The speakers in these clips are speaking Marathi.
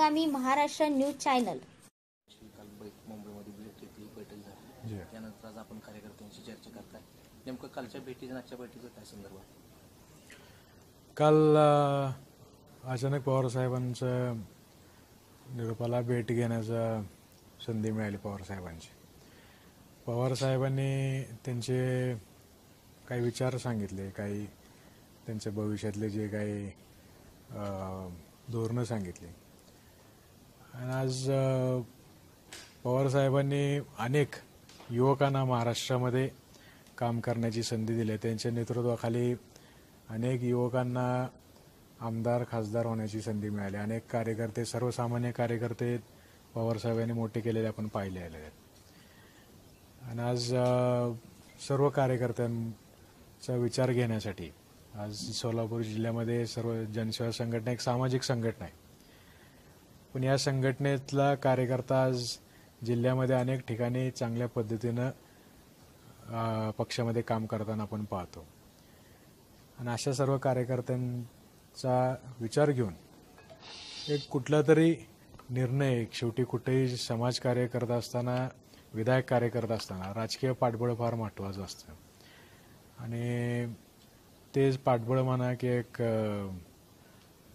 आम्ही महाराष्ट्र न्यूज चॅनल. काल बैठ मुंबईमध्ये भेट घेतली बैठक झाली. जी. त्यानंतर आज आपण कार्यकर्त्यांशी चर्चा करताय. नेमकं कालच्या भेटीत आणि आजच्या बैठकीचं काय संदर्भात काल अ, अचानक पवार साहेबांचं निरोपाला भेट घेण्याचा संधी मिळाली पवार साहेबांची. पवार साहेबांनी त्यांचे काही विचार सांगितले काही त्यांच्या भविष्यातले जे काही अ, धोरणं सांगितली. आणि आज पवारसाहेबांनी पवार साहेबांनी अनेक युवकांना महाराष्ट्रामध्ये काम करण्याची संधी दिली. आहे. त्यांच्या नेतृत्वाखाली अनेक युवकांना आमदार खासदार होण्याची संधी मिळाली. अनेक कार्यकर्ते सर्वसामान्य कार्यकर्ते पवार साहेबांनी मोठे केलेले आपण पाहिले आहेत. आणि आज सर्व कार्यकर्त्यांचा विचार घेण्यासाठी आज सोलापूर जिल्ह्यामध्ये सर्व जनसेवा संघटना एक सामाजिक संघटना आहे. पण या संघटनेतला कार्यकर्ता आज जिल्ह्यामध्ये अनेक ठिकाणी चांगल्या पद्धतीनं पक्षामध्ये काम करताना आपण पाहतो. आणि अशा सर्व कार्यकर्त्यांचा विचार घेऊन एक कुठला तरी निर्णय शेवटी कुठेही समाजकार्य करत असताना विधायक कार्य करत असताना राजकीय पाठबळ फार महत्त्वाचं असतं. आणि तेच पाठबळ म्हणा की एक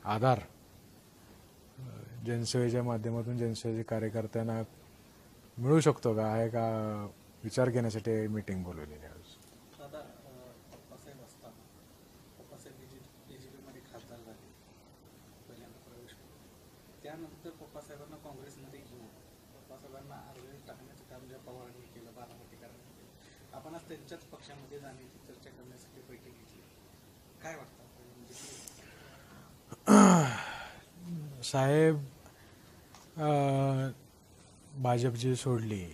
आधार. जनसेवेच्या माध्यमातून जनसेवेच्या कार्यकर्त्यांना मिळू शकतो का? हा एका विचार घेण्यासाठी मीटिंग बोलवलेली आहे त्यानंतर पप्पासाहेबांना काँग्रेसमध्ये घेऊन पप्पासाहेबांना टाकण्याचं काम ज्या पवारांनी केलं बारामतीकरांनी केलं. आपण आज त्यांच्याच पक्षामध्ये जाण्याची चर्चा करण्यासाठी बैठक घेतली. काय वाटतं साहेब भाजपची सोडली.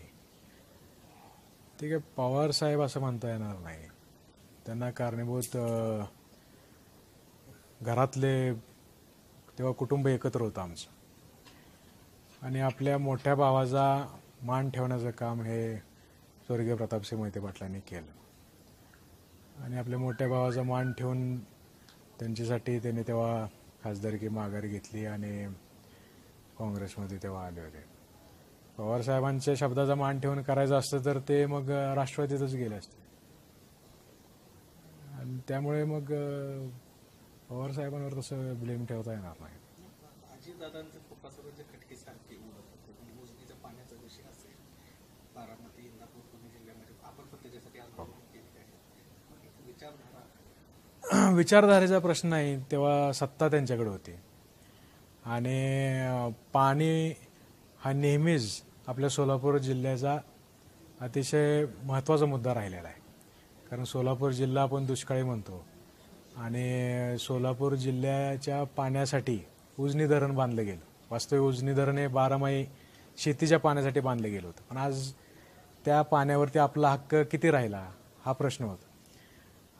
ठीक आहे पवार साहेब असं म्हणता येणार नाही. त्यांना कारणीभूत घरातले तेव्हा कुटुंब एकत्र होतं आमचं. आणि आपल्या मोठ्या भावाचा मान ठेवण्याचं काम हे स्वर्गीय प्रतापसिंह मोहिते पाटलांनी केलं. आणि आपल्या मोठ्या भावाचा मान ठेवून त्यांच्यासाठी त्यांनी तेव्हा खासदारकी माघारी घेतली आणि काँग्रेसमध्ये तेव्हा आले होते. पवार साहेबांच्या शब्दाचा मान ठेवून करायचं असतं तर ते मग राष्ट्रवादीतच गेले असते. आणि त्यामुळे मग पवारसाहेबांवर पवार साहेबांवर तसं ब्लेम ठेवता येणार नाही. अजितदादांचं पप्पासाहेबांचे खटके सारखे उडत होते पण मोजणीच्या पाण्याचा विषय असेल बारामती इंदापूर पुणे जिल्ह्यामध्ये आपण पण त्याच्यासाठी आंदोलन केले आहे मग एक विचारधारा विचारधारेचा प्रश्न नाही तेव्हा सत्ता त्यांच्याकडे होती. आणि पाणी हा नेहमीच आपल्या सोलापूर जिल्ह्याचा अतिशय महत्त्वाचा मुद्दा राहिलेला आहे. कारण सोलापूर जिल्हा आपण दुष्काळी म्हणतो. आणि सोलापूर जिल्ह्याच्या पाण्यासाठी उजनी धरण बांधलं गेलं. वास्तविक उजनी धरण हे बारामाही शेतीच्या पाण्यासाठी बांधलं गेलं होतं. पण आज त्या पाण्यावरती आपला हक्क किती राहिला हा प्रश्न होता.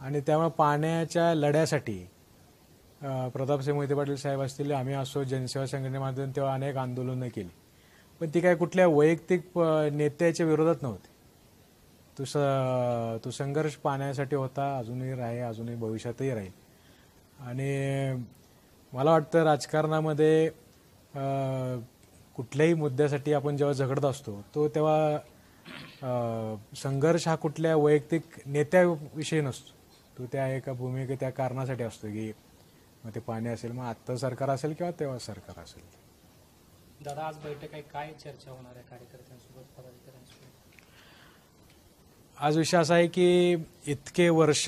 आणि त्यामुळे पाण्याच्या लढ्यासाठी प्रतापसिंह मोहिते पाटील साहेब असतील आम्ही असो जनसेवा संघटनेमाध्यम तेव्हा अनेक आंदोलनं केली. पण ती काय कुठल्या वैयक्तिक नेत्याच्या विरोधात नव्हती. तो स तो संघर्ष पाण्यासाठी होता अजूनही राहील अजूनही भविष्यातही राहील. आणि मला वाटतं राजकारणामध्ये कुठल्याही मुद्द्यासाठी आपण जेव्हा झगडत असतो तो तेव्हा संघर्ष हा कुठल्या वैयक्तिक नेत्याविषयी नसतो. तो त्या एका भूमिके त्या कारणासाठी असतो की मग ते पाणी असेल मग आत्ता सरकार असेल किंवा तेव्हा सरकार असेल? दादा आज बैठक आहे काय चर्चा होणार आहे कार्यकर्त्यांसोबत पदाधिकाऱ्यांसोबत? आज विषय असा आहे की इतके वर्ष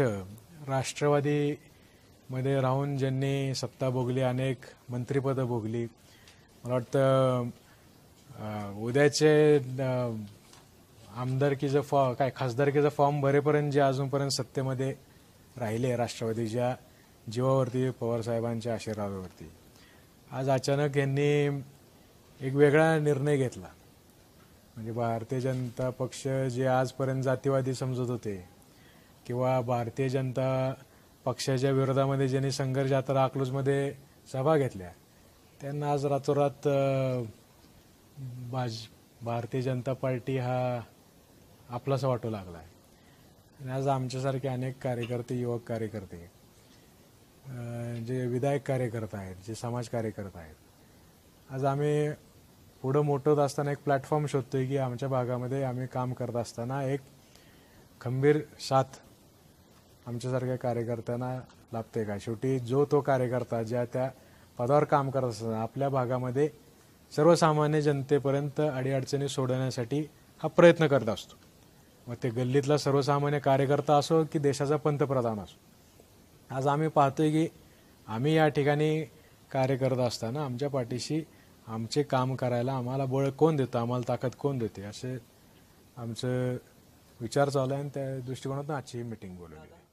राष्ट्रवादीमध्ये राहून ज्यांनी सत्ता भोगली अनेक मंत्रिपदं भोगली मला वाटतं उद्याचे आमदारकीचं फॉ काय खासदारकीचा फॉर्म भरेपर्यंत जे अजूनपर्यंत सत्तेमध्ये राहिले राष्ट्रवादीच्या जीवावरती पवारसाहेबांच्या आशीर्वादावरती. आज अचानक यांनी एक वेगळा निर्णय घेतला. म्हणजे भारतीय जनता पक्ष जे आजपर्यंत जातीवादी समजत होते किंवा भारतीय जनता पक्षाच्या विरोधामध्ये ज्यांनी संघर्ष आता अकलूजमध्ये सभा घेतल्या त्यांना आज रातोरात भाज भारतीय जनता पार्टी हा आपलासा वाटू लागला आहे आणि आज आमच्यासारखे अनेक कार्यकर्ते युवक कार्यकर्ते जे विधायक कार्यकर्ता आहेत जे समाज कार्यकर्ता आहेत आज आम्ही पुढं मोठं होत असताना एक प्लॅटफॉर्म शोधतोय की आमच्या भागामध्ये आम्ही काम करत असताना एक खंबीर साथ आमच्यासारख्या कार्यकर्त्यांना लाभते का? शेवटी जो तो कार्यकर्ता ज्या त्या पदावर काम करत असताना आपल्या भागामध्ये सर्वसामान्य जनतेपर्यंत अडीअडचणी सोडवण्यासाठी हा प्रयत्न करत असतो. मग ते गल्लीतला सर्वसामान्य कार्यकर्ता असो की देशाचा पंतप्रधान असो. आज आम्ही पाहतोय की आम्ही या ठिकाणी कार्य करत असताना आमच्या पाठीशी आमचे काम करायला आम्हाला बळ कोण देतं? आम्हाला ताकद कोण देते? असे आमचं विचार चालू आहे आणि त्या दृष्टिकोनातून आजची ही मिटिंग बोलवली